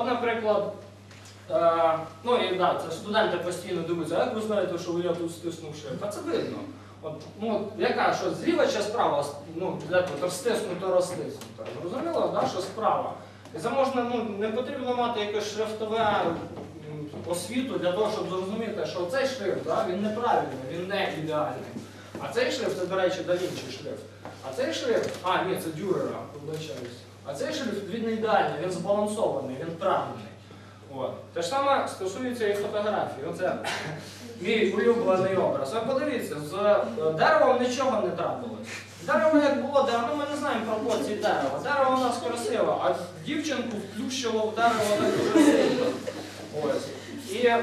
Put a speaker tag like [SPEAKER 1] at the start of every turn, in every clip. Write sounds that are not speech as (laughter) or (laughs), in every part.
[SPEAKER 1] От, наприклад, е, ну і да, це студенти постійно дивуються, як ви знаєте, що я тут стиснув шрифт? А це видно. От, ну, я кажу, що зліва чи справа, ну, для того, то стиснуто, розтиснуто. Зрозуміло, да, що справа. І це можна, ну, не потрібно мати якесь шрифтове освіту для того, щоб зрозуміти, що цей шрифт, да, він неправильний, він не ідеальний. А цей шрифт, це, до речі, да Вінчі шрифт. А цей шрифт, а, ні, це Дюрера, вибачаюсь. А цей шрифт він не ідеальний, він збалансований, він правильний. От. Те ж саме стосується і фотографії. Оце мій улюблений образ. Ви подивіться, з е, деревом нічого не трапилось. Дерево як було дерево, ну ми не знаємо пропорції дерева. Дерево у нас красиве, а дівчинку вплющило в дерево так дуже сильно. Ось. І е,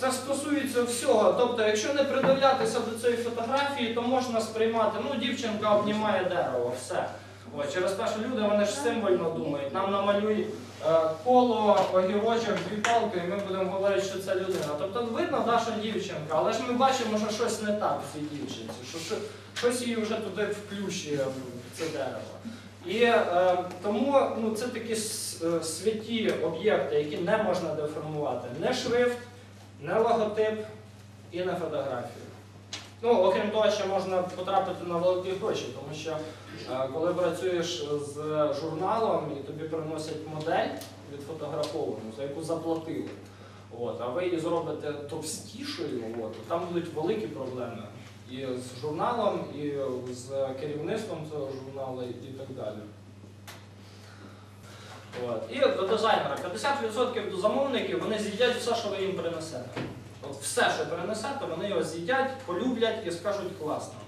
[SPEAKER 1] це стосується всього. Тобто, якщо не придивлятися до цієї фотографії, то можна сприймати, ну дівчинка обнімає дерево, все. Ось, через те, що люди вони ж символьно думають. Нам намалюй е, коло, огірочок, дві палки, і ми будемо говорити, що це людина. Тобто видно, да, що дівчинка, але ж ми бачимо, що щось не так в цій дівчинці, що що- щось її вже туди вплющує в це дерево. І е, тому ну, це такі е, святі об'єкти, які не можна деформувати. Не шрифт, не логотип і не фотографію. Ну, окрім того, ще можна потрапити на великі гроші, тому що е, коли працюєш з журналом і тобі приносять модель відфотографовану, за яку заплатили, от, а ви її зробите товстішою, от, там будуть великі проблеми. І з журналом, і з керівництвом цього журналу, і так далі. От. І до дизайнера. 50% до замовників вони з'їдять все, що ви їм принесете. От все, що принесете, вони його з'їдять, полюблять і скажуть класно.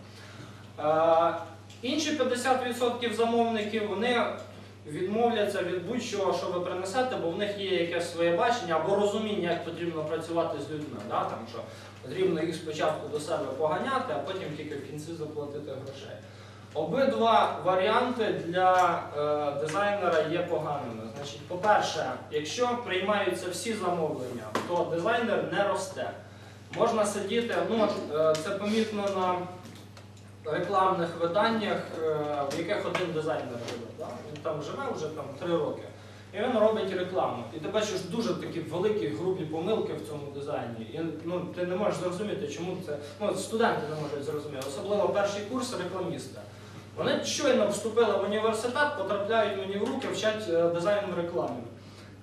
[SPEAKER 1] Е, інші 50% замовників вони відмовляться від будь-чого, що ви принесете, бо в них є якесь своє бачення або розуміння, як потрібно працювати з людьми. Да? Там, що потрібно їх спочатку до себе поганяти, а потім тільки в кінці заплатити грошей. Обидва варіанти для е, дизайнера є поганими. Значить, по-перше, якщо приймаються всі замовлення, то дизайнер не росте. Можна сидіти, ну е, це помітно на рекламних виданнях, е, в яких один дизайнер живе. Да? Він там живе вже там три роки. І він робить рекламу. І ти бачиш дуже такі великі грубі помилки в цьому дизайні. І ну, ти не можеш зрозуміти, чому це. Ну, студенти не можуть зрозуміти, особливо перший курс рекламіста. Вони щойно вступили в університет, потрапляють мені в руки, вчать е, дизайну реклами.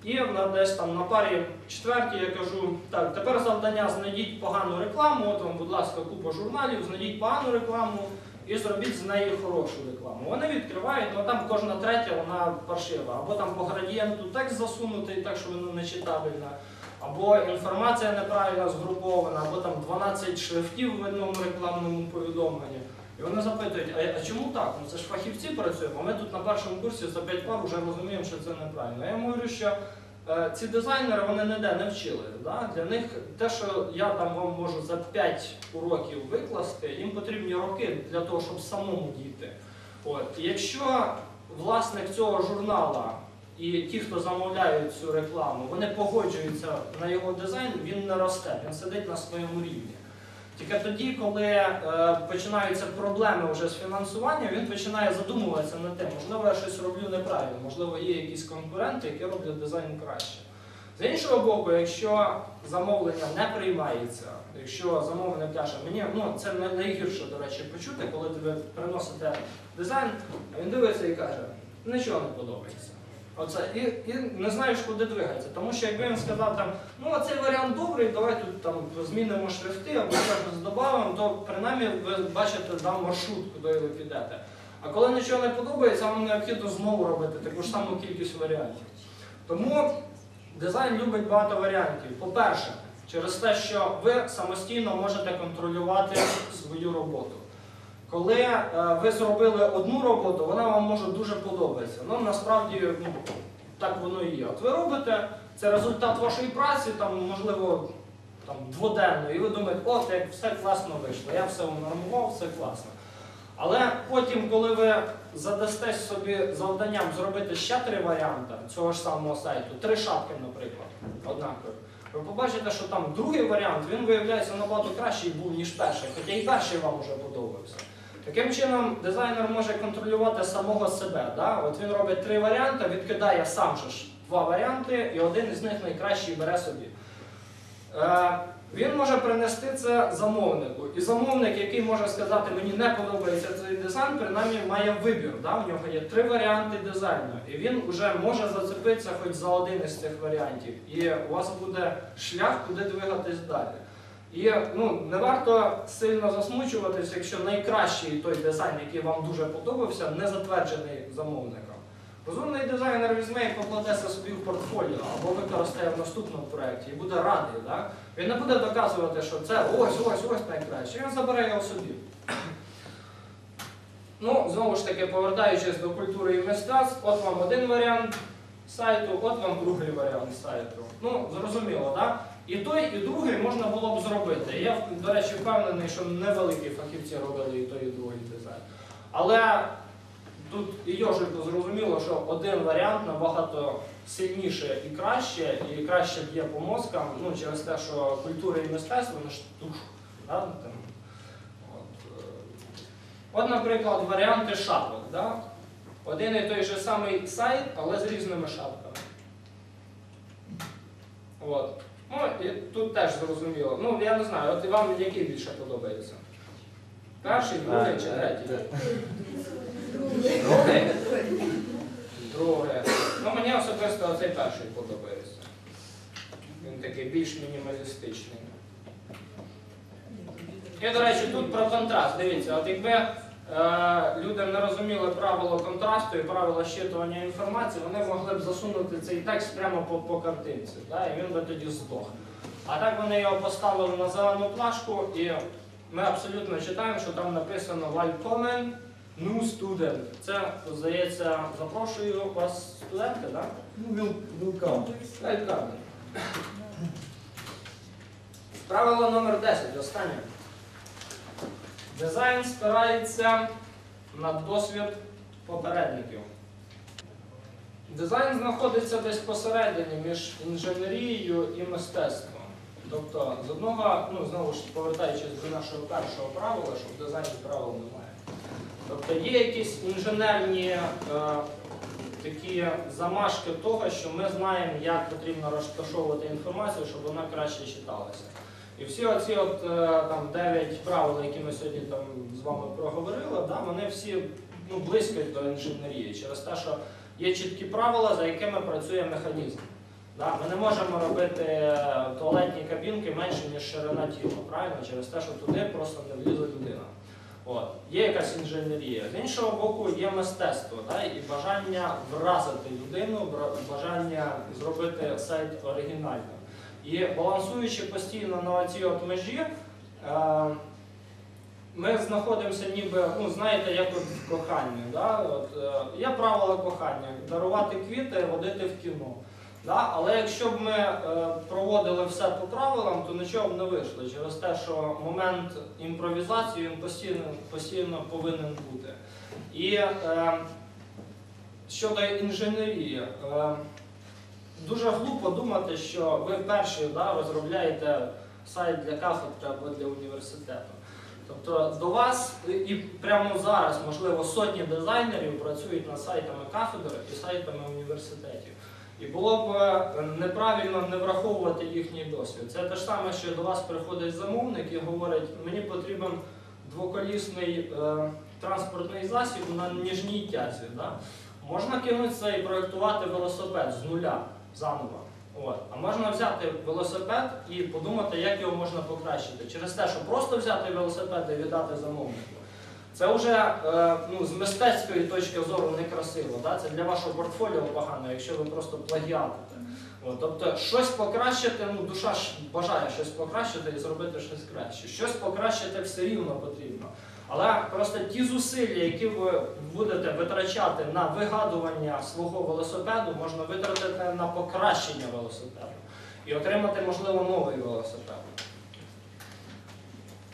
[SPEAKER 1] І на десь там на парі четвертій я кажу, так, тепер завдання знайдіть погану рекламу, от вам, будь ласка, купа журналів, знайдіть погану рекламу і зробіть з неї хорошу рекламу. Вони відкривають, ну там кожна третя вона паршива. Або там по градієнту текст засунутий, так що воно не читабельна, або інформація неправильно згрупована, або там 12 шрифтів в одному рекламному повідомленні. І вони запитують, а, чому так? Ну це ж фахівці працюємо, а ми тут на першому курсі за 5 пар вже розуміємо, що це неправильно. Я говорю, що е, ці дизайнери вони ніде не вчили. Для них те, що я там вам можу за 5 уроків викласти, їм потрібні роки для того, щоб самому дійти. От. Якщо власник цього журнала і ті, хто замовляють цю рекламу, вони погоджуються на його дизайн, він не росте, він сидить на своєму рівні. Тільки тоді, коли е, починаються проблеми вже з фінансуванням, він починає задумуватися над тим, можливо, я щось роблю неправильно, можливо, є якісь конкуренти, які роблять дизайн краще. З іншого боку, якщо замовлення не приймається, якщо замовник каже, мені ну це найгірше, до речі, почути, коли ви приносите дизайн, а він дивиться і каже, нічого не подобається. Оце, і, і не знаєш, куди двигатися. Тому що якби він сказав, там, ну цей варіант добрий, давай тут там змінимо шрифти або щось додамо, то принаймні ви бачите там маршрут, куди ви підете. А коли нічого не подобається, вам необхідно знову робити таку ж саму кількість варіантів. Тому дизайн любить багато варіантів. По-перше, через те, що ви самостійно можете контролювати свою роботу. Коли е, ви зробили одну роботу, вона вам може дуже подобатися. Ну насправді ну, так воно і є. От ви робите, це результат вашої праці, там, можливо, там, дводенно, і ви думаєте, от як все класно вийшло, я все унормував, все класно. Але потім, коли ви задасте собі завданням зробити ще три варіанти цього ж самого сайту, три шапки, наприклад, однакові, ви побачите, що там другий варіант він виявляється набагато кращий був, ніж перший, хоча і перший вам вже подобався. Таким чином, дизайнер може контролювати самого себе. Да? От він робить три варіанти, відкидає сам же ж два варіанти, і один із них найкращий бере собі. Е, Він може принести це замовнику. І замовник, який може сказати, мені не подобається цей дизайн, принаймні має вибір. Да? У нього є три варіанти дизайну. І він вже може зацепитися хоч за один із цих варіантів. І у вас буде шлях, куди двигатись далі. І ну, не варто сильно засмучуватись, якщо найкращий той дизайн, який вам дуже подобався, не затверджений замовником. Розумний дизайнер візьме і покладе це собі в портфоліо або використає в наступному проєкті і буде радий. Да? Він не буде доказувати, що це ось, ось, ось найкраще. Він забере його собі. Ну, знову ж таки, повертаючись до культури і мистецтв, от вам один варіант сайту, от вам другий варіант сайту. Ну, зрозуміло, так? І той, і другий можна було б зробити. Я, до речі, впевнений, що невеликі фахівці робили і той, і другий дизайн. Але тут і Йожику зрозуміло, що один варіант набагато сильніше і краще, і краще б'є по мозкам, ну, через те, що культура і мистецтво вони ж туш. Да? Там, от, е, от, наприклад, варіанти шапок. Да? Один і той же самий сайт, але з різними шапками. От. Ну, і тут теж зрозуміло. Ну, я не знаю, от вам який більше подобається? Перший, другий чи третій? Другий? Друге. Ну, мені особисто цей перший подобається. Він такий більш мінімалістичний. І, до речі, тут про контраст. Дивіться, от якби е, люди не розуміли правило контрасту і правила щитування інформації, вони могли б засунути цей текст прямо по, по картинці, да, і він би тоді здох. А так вони його поставили на зелену плашку, і ми абсолютно читаємо, що там написано Welcome, new student. Це, здається, запрошую вас студенти, так?
[SPEAKER 2] Ну, вілкам.
[SPEAKER 1] Welcome. Правило номер 10, останнє. Дизайн спирається на досвід попередників. Дизайн знаходиться десь посередині між інженерією і мистецтвом. Тобто, з одного, ну знову ж повертаючись до нашого першого правила, що в дизайні правил немає. Тобто є якісь інженерні е, такі замашки того, що ми знаємо, як потрібно розташовувати інформацію, щоб вона краще читалася. І всі оці от, е, там, 9 правил, які ми сьогодні там, з вами проговорили, да, вони всі ну, близько до інженерії через те, що є чіткі правила, за якими працює механізм. Да, ми не можемо робити е, туалетні кабінки менше, ніж ширина тіла, правильно? Через те, що туди просто не влізе людина. От. Є якась інженерія. З іншого боку, є мистецтво да, і бажання вразити людину, бажання зробити сайт оригінальним. І балансуючи постійно на цій от межі, е, ми знаходимося ніби, ну знаєте, як от в коханні. Да? От, е, є правила кохання дарувати квіти, водити в кіно. Да? Але якщо б ми е, проводили все по правилам, то нічого б не вийшло через те, що момент імпровізації він постійно, постійно повинен бути. І е, щодо інженерії, е, дуже глупо думати, що ви перші да, розробляєте сайт для кафедри або для університету. Тобто до вас і прямо зараз, можливо, сотні дизайнерів працюють над сайтами кафедр і сайтами університетів. І було б е, неправильно не враховувати їхній досвід. Це те ж саме, що до вас приходить замовник і говорить, мені потрібен двоколісний е, транспортний засіб на ніжній тязі. Да? Можна кинутися і проєктувати велосипед з нуля заново. От. А можна взяти велосипед і подумати, як його можна покращити. Через те, що просто взяти велосипед і віддати замовнику. Це вже е, ну, з мистецької точки зору некрасиво. Да? Це для вашого портфоліо погано, якщо ви просто плагіатите. От, тобто щось покращити, ну душа ж бажає щось покращити і зробити щось краще. Щось покращити все рівно потрібно. Але просто ті зусилля, які ви будете витрачати на вигадування свого велосипеду, можна витратити на покращення велосипеду і отримати, можливо, новий велосипед.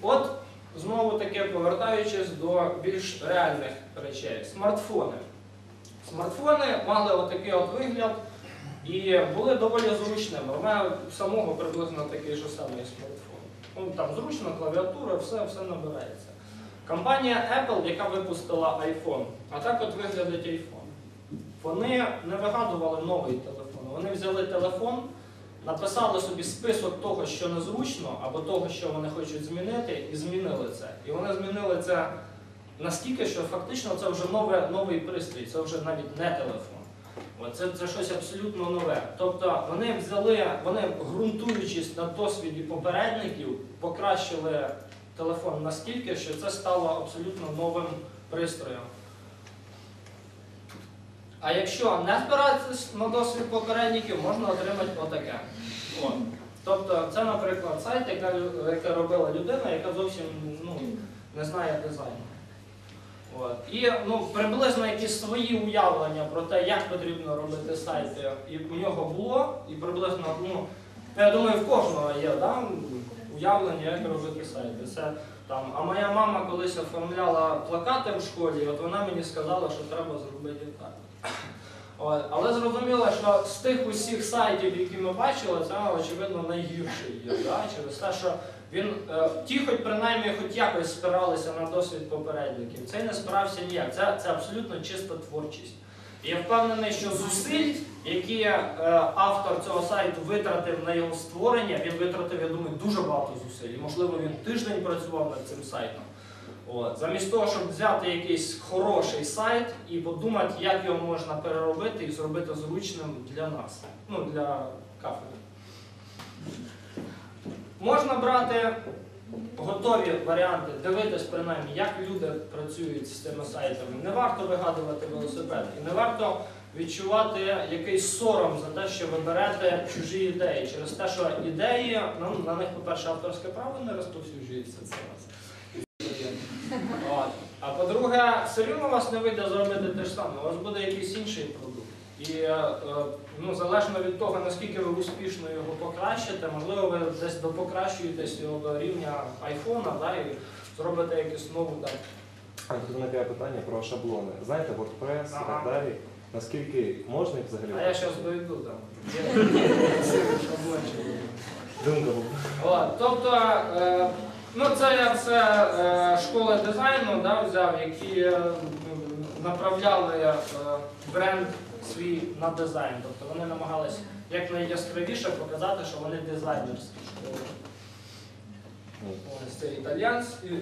[SPEAKER 1] От знову таки повертаючись до більш реальних речей. Смартфони. Смартфони мали отакий от вигляд і були доволі зручними. У мене самого приблизно такий же самий смартфон. Ну, там зручно, клавіатура, все, все набирається. Компанія Apple, яка випустила iPhone, а так от виглядить iPhone. Вони не вигадували новий телефон, Вони взяли телефон, написали собі список того, що незручно, або того, що вони хочуть змінити, і змінили це. І вони змінили це настільки, що фактично це вже нове, новий пристрій, це вже навіть не телефон. Це, це щось абсолютно нове. Тобто вони взяли, вони ґрунтуючись на досвіді попередників, покращили телефон настільки, що це стало абсолютно новим пристроєм. А якщо не спиратися на досвід попередників, можна отримати отаке. От. Тобто, це, наприклад, сайт, яка робила людина, яка зовсім ну, не знає дизайну. От. І ну, приблизно якісь свої уявлення про те, як потрібно робити сайти, і у нього було, і приблизно, ну, я думаю, в кожного є да, уявлення, як робити сайти. Це, там, а моя мама колись оформляла плакати в школі, от вона мені сказала, що треба зробити так. От. Але зрозуміло, що з тих усіх сайтів, які ми бачили, це очевидно найгірший є. Да? Через те, що він, е, ті, хоч принаймні, хоч якось спиралися на досвід попередників, цей не спирався ніяк. Це, це абсолютно чиста творчість. Я впевнений, що зусиль, які е, автор цього сайту витратив на його створення, він витратив, я думаю, дуже багато зусиль. І, можливо, він тиждень працював над цим сайтом. От. Замість того, щоб взяти якийсь хороший сайт і подумати, як його можна переробити і зробити зручним для нас, ну, для кафедри. Можна брати готові варіанти, дивитись принаймні, як люди працюють з цими сайтами. Не варто вигадувати велосипед і не варто відчувати якийсь сором за те, що ви берете чужі ідеї, через те, що ідеї, ну, на них, по-перше, авторське право не розповсюджується це раз. А по-друге, все рівно у вас не вийде зробити те ж саме, у вас буде якийсь інший продукт. І е, ну, залежно від того, наскільки ви успішно його покращите, можливо, ви десь допокращуєтесь його до рівня айфона да, і зробите якусь нову там.
[SPEAKER 2] А тут виникає питання про шаблони. Знаєте, WordPress і
[SPEAKER 1] Ага.
[SPEAKER 2] так далі. Наскільки можна їх взагалі?
[SPEAKER 1] А я зараз доведу там. Є шаблончик.
[SPEAKER 2] Думка була.
[SPEAKER 1] От, тобто, е, ну це я все е, школи дизайну да, взяв, які е, м, направляли е, бренд свій на дизайн. Тобто вони намагались якнайяскравіше показати, що вони дизайнерські школи. Ось це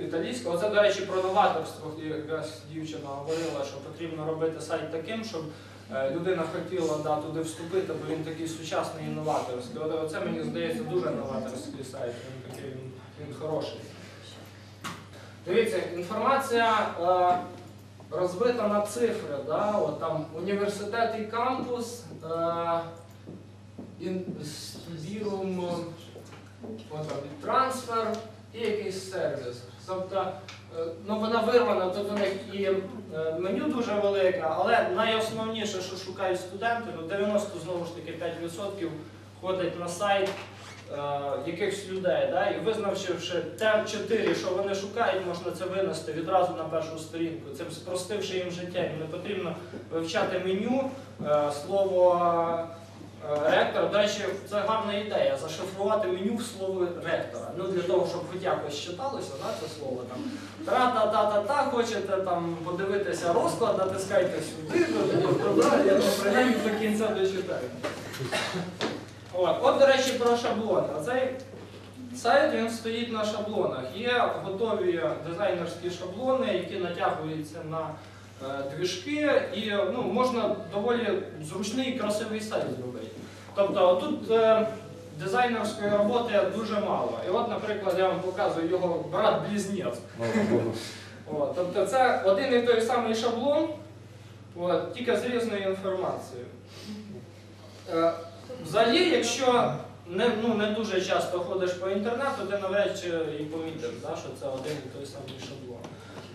[SPEAKER 1] італійська. Оце, до речі, про новаторство. Якраз дівчина говорила, що потрібно робити сайт таким, щоб е, людина хотіла да, туди вступити, бо він такий сучасний і новаторський. Оце мені здається дуже новаторський сайт. Він такий він, він хороший. Дивіться, інформація е, розбита на цифри. Да? От там університет і кампус, е, інститірум, от там і трансфер і якийсь сервіс. Тобто, е, ну вона вирвана, тут у них і е, меню дуже велике, але найосновніше, що шукають студенти, ну 90 знову ж таки 5% ходить на сайт е, якихось людей. Да? І визнавши те 4, що вони шукають, можна це винести відразу на першу сторінку. Цим спростивши їм життя. Їм не потрібно вивчати меню, е, слово. Е, Ректор, до речі, це гарна ідея зашифрувати меню в слово ректора. Ну для того, щоб хоч якось читалося, да, це слово там. Тра-та-та-та-та, хочете там подивитися розклад, натискайте сюди, тобто, да, я ну, принаймні до кінця дочитаю. От, от, до речі, про шаблони. Оцей сайт він стоїть на шаблонах. Є готові дизайнерські шаблони, які натягуються на е, двіжки, і ну, можна доволі зручний і красивий сайт зробити. Тобто тут е, дизайнерської роботи дуже мало. І от, наприклад, я вам показую його брат-близнець.
[SPEAKER 2] Богу. (laughs)
[SPEAKER 1] От, тобто це один і той самий шаблон, от, тільки з різною інформацією. Взагалі, якщо не, ну, не дуже часто ходиш по інтернету, ти навряд і помітиш, да, що це один і той самий шаблон.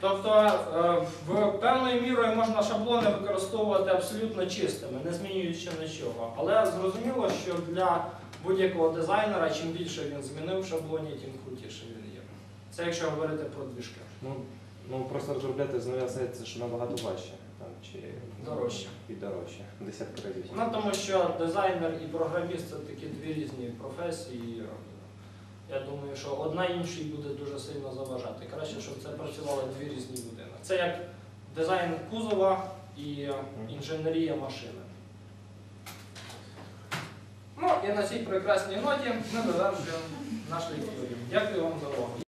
[SPEAKER 1] Тобто е, в певною мірою можна шаблони використовувати абсолютно чистими, не змінюючи нічого. Але зрозуміло, що для будь-якого дизайнера, чим більше він змінив шаблоні, тим крутіше він є. Це якщо говорити про двіжки.
[SPEAKER 2] Ну, ну просто розробляти з нуля ж набагато важче. Там, чи
[SPEAKER 1] Дорожче.
[SPEAKER 2] І дорожче. Десятки разів.
[SPEAKER 1] Ну, тому що дизайнер і програміст це такі дві різні професії. Я думаю, що одна іншій буде дуже сильно заважати. Краще, щоб це працювали дві різні людини. Це як дизайн кузова і інженерія машини. і на цій прекрасній ноті ми завершуємо наш лекторіум. Дякую вам за увагу.